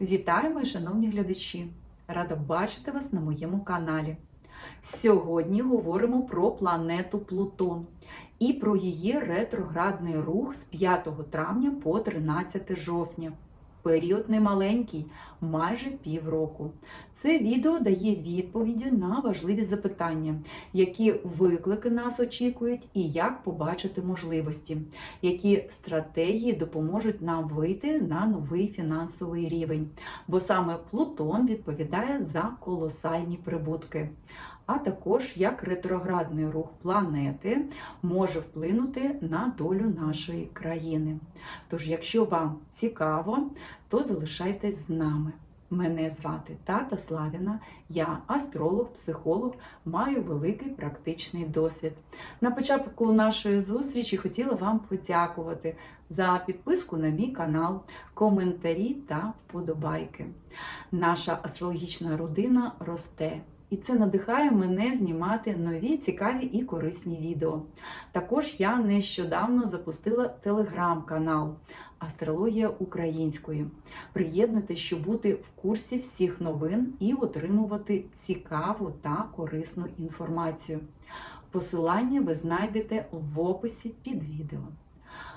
Вітаю, мої шановні глядачі! Рада бачити вас на моєму каналі. Сьогодні говоримо про планету Плутон і про її ретроградний рух з 5 травня по 13 жовтня. Період немаленький, майже півроку. Це відео дає відповіді на важливі запитання, які виклики нас очікують, і як побачити можливості, які стратегії допоможуть нам вийти на новий фінансовий рівень. Бо саме Плутон відповідає за колосальні прибутки. А також як ретроградний рух планети може вплинути на долю нашої країни. Тож, якщо вам цікаво, то залишайтесь з нами. Мене звати Тата Славіна, я астролог, психолог, маю великий практичний досвід. На початку нашої зустрічі хотіла вам подякувати за підписку на мій канал, коментарі та вподобайки. Наша астрологічна родина росте. І це надихає мене знімати нові цікаві і корисні відео. Також я нещодавно запустила телеграм-канал Астрологія українською. Приєднуйтесь, щоб бути в курсі всіх новин і отримувати цікаву та корисну інформацію. Посилання ви знайдете в описі під відео.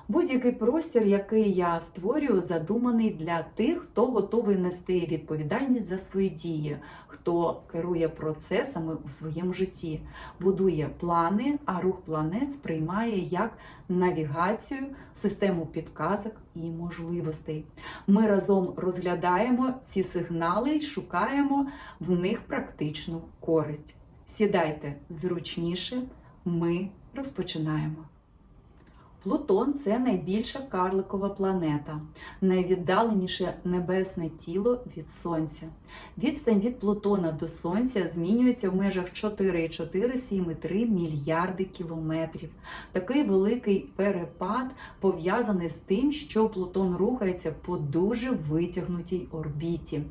Будь-який простір, який я створюю, задуманий для тих, хто готовий нести відповідальність за свої дії, хто керує процесами у своєму житті, будує плани, а рух планет сприймає як навігацію, систему підказок і можливостей. Ми разом розглядаємо ці сигнали і шукаємо в них практичну користь. Сідайте зручніше, ми розпочинаємо. Плутон це найбільша карликова планета, найвіддаленіше небесне тіло від Сонця. Відстань від Плутона до Сонця змінюється в межах 4,4-7,3 мільярди кілометрів. Такий великий перепад пов'язаний з тим, що Плутон рухається по дуже витягнутій орбіті.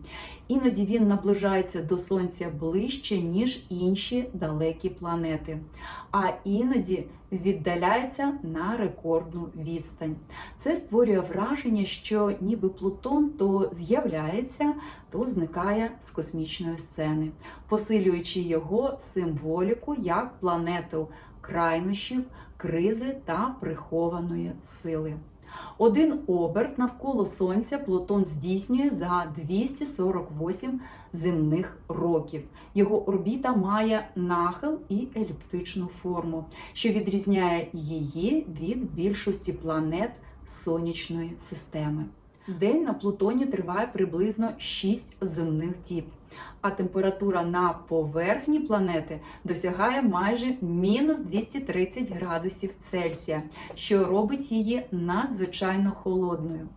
Іноді він наближається до Сонця ближче, ніж інші далекі планети, а іноді віддаляється на рекордну відстань. Це створює враження, що ніби Плутон то з'являється, то зникає з космічної сцени, посилюючи його символіку як планету крайнощів, кризи та прихованої сили. Один оберт навколо Сонця Плутон здійснює за 248 земних років. Його орбіта має нахил і еліптичну форму, що відрізняє її від більшості планет сонячної системи. День на Плутоні триває приблизно 6 земних діб, а температура на поверхні планети досягає майже мінус 230 градусів Цельсія, що робить її надзвичайно холодною.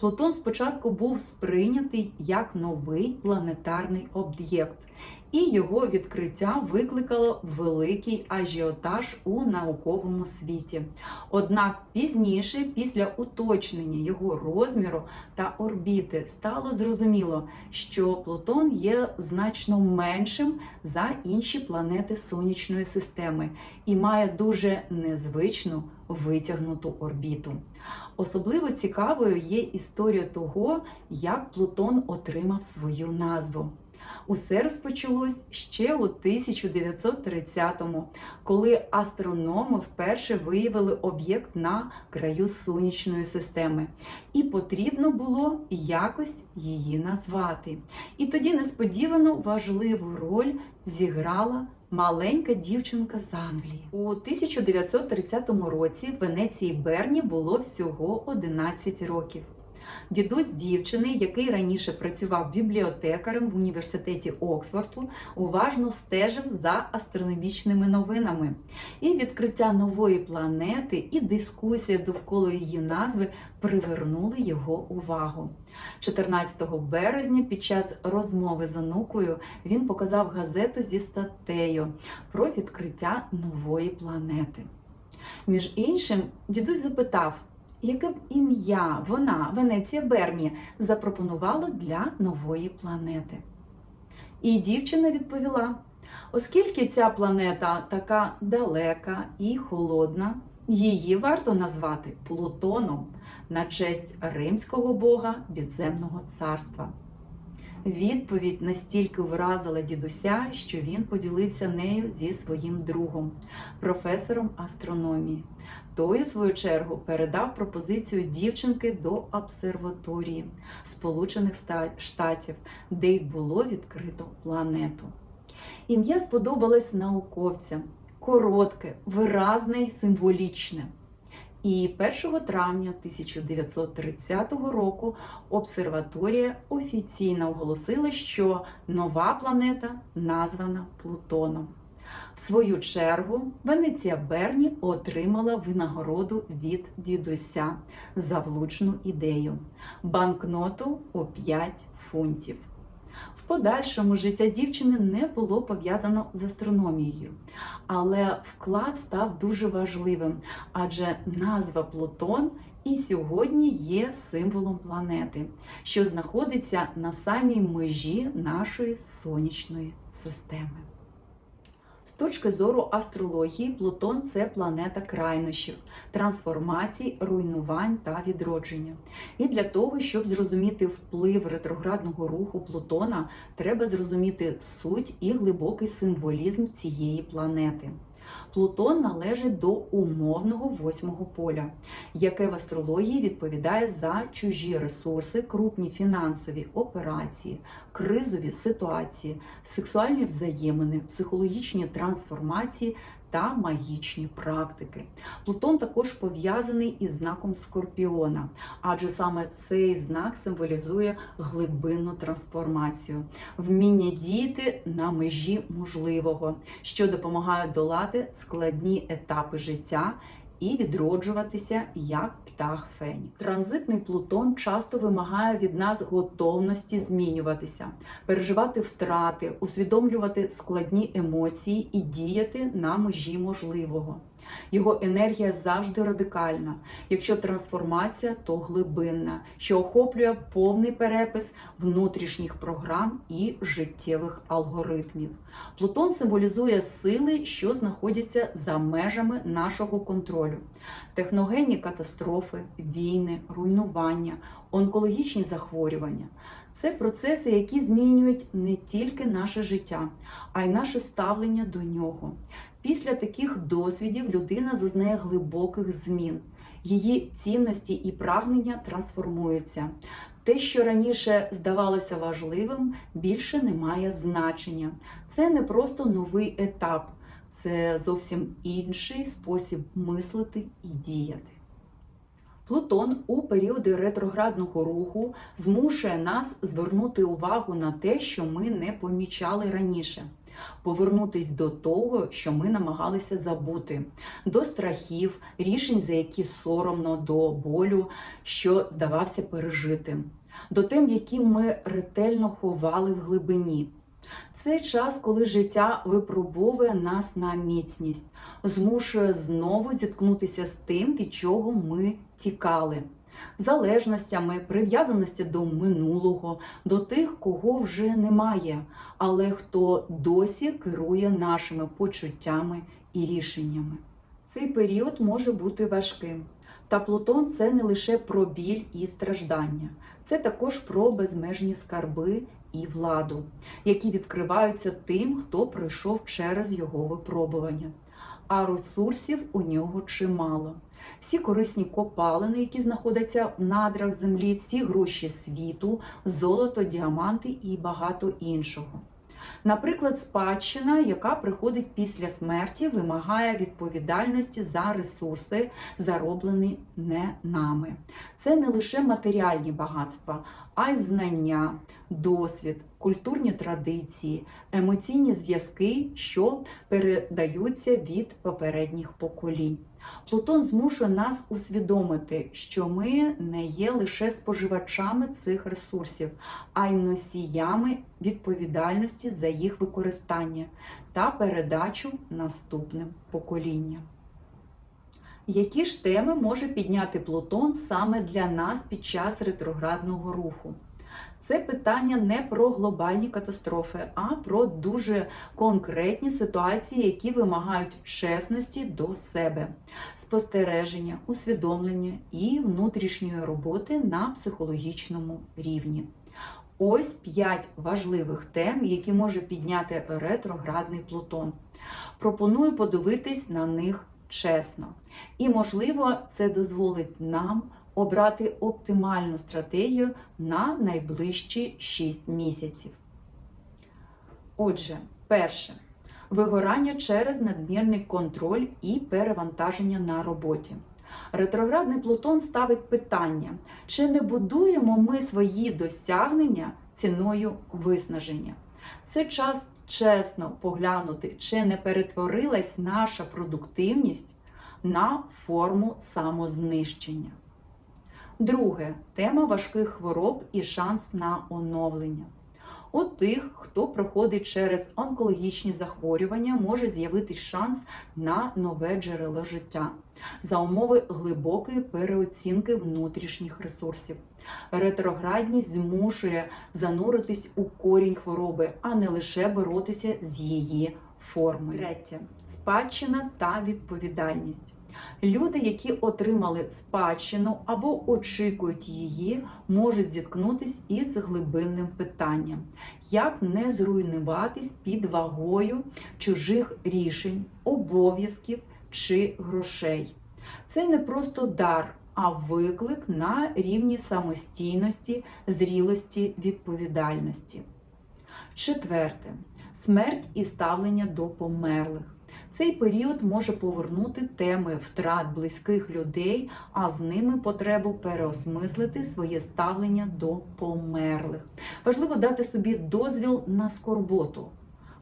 Плутон спочатку був сприйнятий як новий планетарний об'єкт, і його відкриття викликало великий ажіотаж у науковому світі. Однак пізніше, після уточнення його розміру та орбіти, стало зрозуміло, що Плутон є значно меншим за інші планети сонячної системи і має дуже незвичну витягнуту орбіту. Особливо цікавою є історія того, як Плутон отримав свою назву. Усе розпочалось ще у 1930-му, коли астрономи вперше виявили об'єкт на краю сонячної системи, і потрібно було якось її назвати. І тоді несподівано важливу роль зіграла маленька дівчинка з Англії. У 1930 році в Венеції Берні було всього 11 років. Дідусь дівчини, який раніше працював бібліотекарем в університеті Оксфорду, уважно стежив за астрономічними новинами. І відкриття нової планети, і дискусія довкола її назви привернули його увагу. 14 березня під час розмови з онукою він показав газету зі статтею про відкриття нової планети. Між іншим, дідусь запитав, яке б ім'я вона, Венеція Берні, запропонувала для нової планети. І дівчина відповіла: оскільки ця планета така далека і холодна, її варто назвати Плутоном на честь римського бога підземного царства. Відповідь настільки вразила дідуся, що він поділився нею зі своїм другом, професором астрономії. Той, у свою чергу, передав пропозицію дівчинки до обсерваторії Сполучених Штатів, де й було відкрито планету. Ім'я сподобалось науковцям коротке, виразне і символічне. І 1 травня 1930 року обсерваторія офіційно оголосила, що нова планета названа Плутоном. В свою чергу Венеція Берні отримала винагороду від дідуся за влучну ідею банкноту у 5 фунтів. В подальшому життя дівчини не було пов'язано з астрономією, але вклад став дуже важливим, адже назва Плутон і сьогодні є символом планети, що знаходиться на самій межі нашої сонячної системи. З точки зору астрології, Плутон це планета крайнощів, трансформацій, руйнувань та відродження. І для того, щоб зрозуміти вплив ретроградного руху Плутона, треба зрозуміти суть і глибокий символізм цієї планети. Плутон належить до умовного восьмого поля, яке в астрології відповідає за чужі ресурси, крупні фінансові операції, кризові ситуації, сексуальні взаємини, психологічні трансформації та магічні практики. Плутон також пов'язаний із знаком Скорпіона, адже саме цей знак символізує глибинну трансформацію, вміння діяти на межі можливого, що допомагає долати складні етапи життя і відроджуватися як птах Фенікс. Транзитний Плутон часто вимагає від нас готовності змінюватися, переживати втрати, усвідомлювати складні емоції і діяти на межі можливого. Його енергія завжди радикальна. Якщо трансформація, то глибинна, що охоплює повний перепис внутрішніх програм і життєвих алгоритмів. Плутон символізує сили, що знаходяться за межами нашого контролю: техногенні катастрофи, війни, руйнування, онкологічні захворювання. Це процеси, які змінюють не тільки наше життя, а й наше ставлення до нього. Після таких досвідів людина зазнає глибоких змін. Її цінності і прагнення трансформуються. Те, що раніше здавалося важливим, більше не має значення. Це не просто новий етап, це зовсім інший спосіб мислити і діяти. Плутон у періоди ретроградного руху змушує нас звернути увагу на те, що ми не помічали раніше. Повернутись до того, що ми намагалися забути, до страхів, рішень, за які соромно, до болю, що здавався пережитим, до тем, які ми ретельно ховали в глибині. Це час, коли життя випробовує нас на міцність, змушує знову зіткнутися з тим, від чого ми тікали. Залежностями, прив'язаності до минулого, до тих, кого вже немає, але хто досі керує нашими почуттями і рішеннями. Цей період може бути важким. Та Плутон це не лише про біль і страждання, це також про безмежні скарби і владу, які відкриваються тим, хто пройшов через його випробування. А ресурсів у нього чимало. Всі корисні копалини, які знаходяться в надрах землі, всі гроші світу, золото, діаманти і багато іншого. Наприклад, спадщина, яка приходить після смерті, вимагає відповідальності за ресурси, зароблені не нами. Це не лише матеріальні багатства, а й знання, досвід, культурні традиції, емоційні зв'язки, що передаються від попередніх поколінь. Плутон змушує нас усвідомити, що ми не є лише споживачами цих ресурсів, а й носіями відповідальності за їх використання та передачу наступним поколінням. Які ж теми може підняти Плутон саме для нас під час ретроградного руху? Це питання не про глобальні катастрофи, а про дуже конкретні ситуації, які вимагають чесності до себе, спостереження, усвідомлення і внутрішньої роботи на психологічному рівні. Ось 5 важливих тем, які може підняти ретроградний Плутон. Пропоную подивитись на них чесно. І, можливо, це дозволить нам обрати оптимальну стратегію на найближчі 6 місяців. Отже, перше вигорання через надмірний контроль і перевантаження на роботі. Ретроградний Плутон ставить питання, чи не будуємо ми свої досягнення ціною виснаження. Це час чесно поглянути, чи не перетворилась наша продуктивність на форму самознищення. Друге тема важких хвороб і шанс на оновлення. У тих, хто проходить через онкологічні захворювання, може з'явитись шанс на нове джерело життя за умови глибокої переоцінки внутрішніх ресурсів. Ретроградність змушує зануритись у корінь хвороби, а не лише боротися з її формою. Третє спадщина та відповідальність. Люди, які отримали спадщину або очікують її, можуть зіткнутися із глибинним питанням, як не зруйнуватись під вагою чужих рішень, обов'язків чи грошей. Це не просто дар, а виклик на рівні самостійності, зрілості, відповідальності. Четверте смерть і ставлення до померлих. Цей період може повернути теми втрат близьких людей, а з ними потребу переосмислити своє ставлення до померлих. Важливо дати собі дозвіл на скорботу,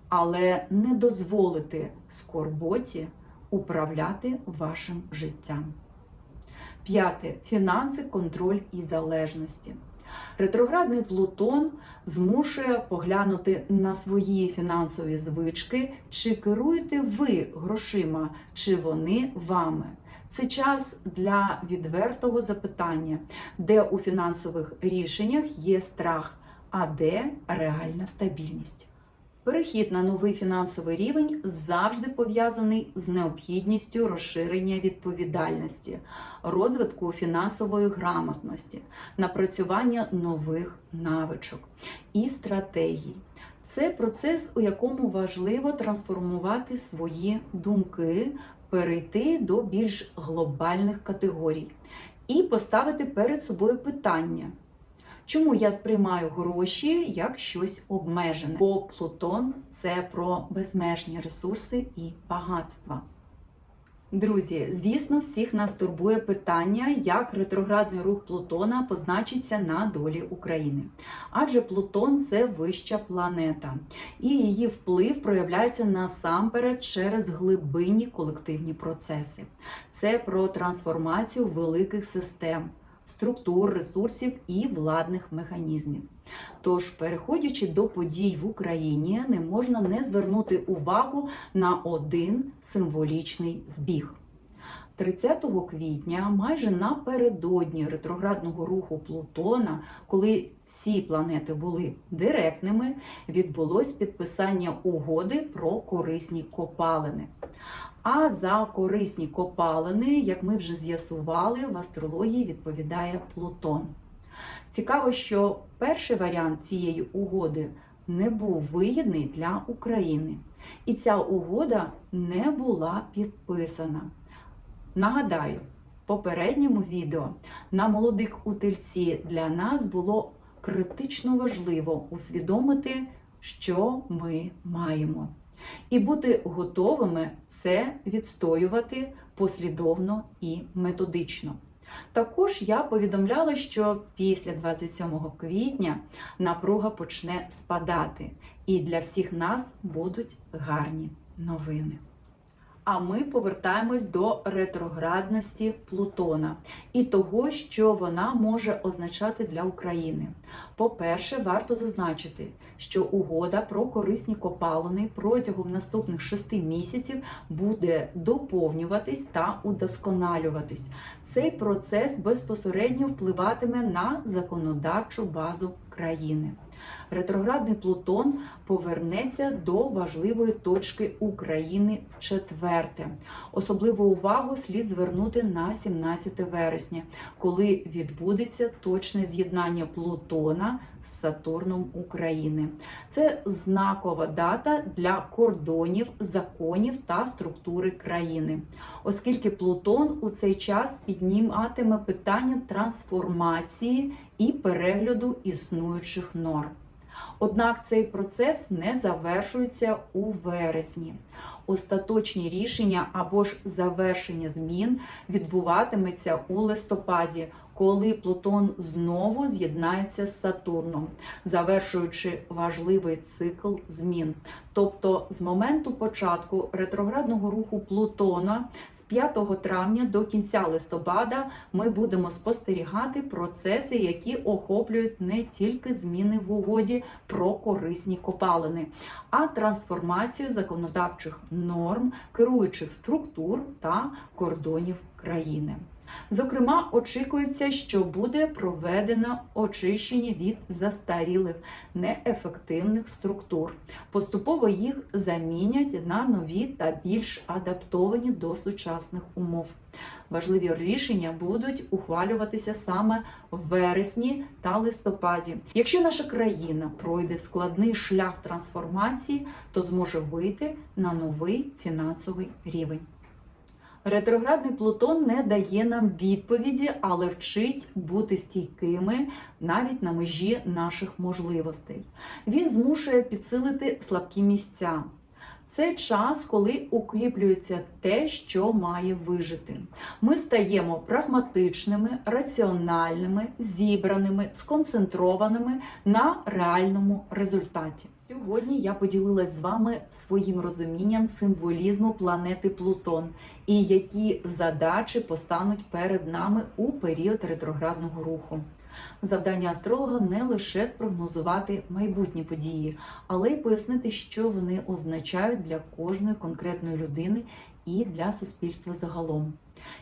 але не дозволити скорботі управляти вашим життям. П'яте фінанси, контроль і залежності. Ретроградний Плутон змушує поглянути на свої фінансові звички, чи керуєте ви грошима, чи вони вами. Це час для відвертого запитання, де у фінансових рішеннях є страх, а де реальна стабільність. Перехід на новий фінансовий рівень завжди пов'язаний з необхідністю розширення відповідальності, розвитку фінансової грамотності, напрацювання нових навичок і стратегій. Це процес, у якому важливо трансформувати свої думки, перейти до більш глобальних категорій і поставити перед собою питання. Чому я сприймаю гроші як щось обмежене? Бо Плутон це про безмежні ресурси і багатства. Друзі, звісно, всіх нас турбує питання, як ретроградний рух Плутона позначиться на долі України. Адже Плутон це вища планета, і її вплив проявляється насамперед через глибинні колективні процеси. Це про трансформацію великих систем структур, ресурсів і владних механізмів. Тож, переходячи до подій в Україні, не можна не звернути увагу на один символічний збіг. 30 квітня, майже напередодні ретроградного руху Плутона, коли всі планети були директними, відбулось підписання угоди про корисні копалини. А за корисні копалини, як ми вже з'ясували, в астрології відповідає Плутон. Цікаво, що перший варіант цієї угоди не був вигідний для України, і ця угода не була підписана. Нагадаю, в попередньому відео на молодих у для нас було критично важливо усвідомити, що ми маємо. І бути готовими це відстоювати послідовно і методично. Також я повідомляла, що після 27 квітня напруга почне спадати, і для всіх нас будуть гарні новини. А ми повертаємось до ретроградності Плутона і того, що вона може означати для України. По-перше, варто зазначити, що угода про корисні копалини протягом наступних шести місяців буде доповнюватись та удосконалюватись. Цей процес безпосередньо впливатиме на законодавчу базу країни. Ретроградний Плутон повернеться до важливої точки України в четверте. Особливу увагу слід звернути на 17 вересня, коли відбудеться точне з'єднання Плутона з Сатурном України. Це знакова дата для кордонів, законів та структури країни, оскільки Плутон у цей час підніматиме питання трансформації і перегляду існуючих норм. Однак цей процес не завершується у вересні. Остаточні рішення або ж завершення змін відбуватиметься у листопаді, коли Плутон знову з'єднається з Сатурном, завершуючи важливий цикл змін. Тобто, з моменту початку ретроградного руху Плутона з 5 травня до кінця листопада ми будемо спостерігати процеси, які охоплюють не тільки зміни в угоді про корисні копалини, а трансформацію законодавчих норм, керуючих структур та кордонів країни. Зокрема, очікується, що буде проведено очищення від застарілих неефективних структур. Поступово їх замінять на нові та більш адаптовані до сучасних умов. Важливі рішення будуть ухвалюватися саме в вересні та листопаді. Якщо наша країна пройде складний шлях трансформації, то зможе вийти на новий фінансовий рівень. Ретроградний Плутон не дає нам відповіді, але вчить бути стійкими навіть на межі наших можливостей. Він змушує підсилити слабкі місця. Це час, коли укріплюється те, що має вижити. Ми стаємо прагматичними, раціональними, зібраними, сконцентрованими на реальному результаті. Сьогодні я поділилась з вами своїм розумінням символізму планети Плутон і які задачі постануть перед нами у період ретроградного руху. Завдання астролога не лише спрогнозувати майбутні події, але й пояснити, що вони означають для кожної конкретної людини і для суспільства загалом.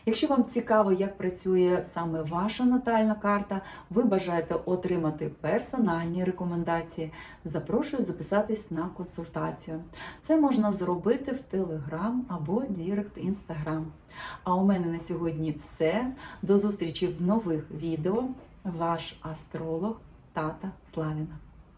Якщо вам цікаво, як працює саме ваша натальна карта, ви бажаєте отримати персональні рекомендації, запрошую записатись на консультацію. Це можна зробити в Telegram або Дірект Instagram. А у мене на сьогодні все. До зустрічі в нових відео. Ваш астролог Тата Славіна.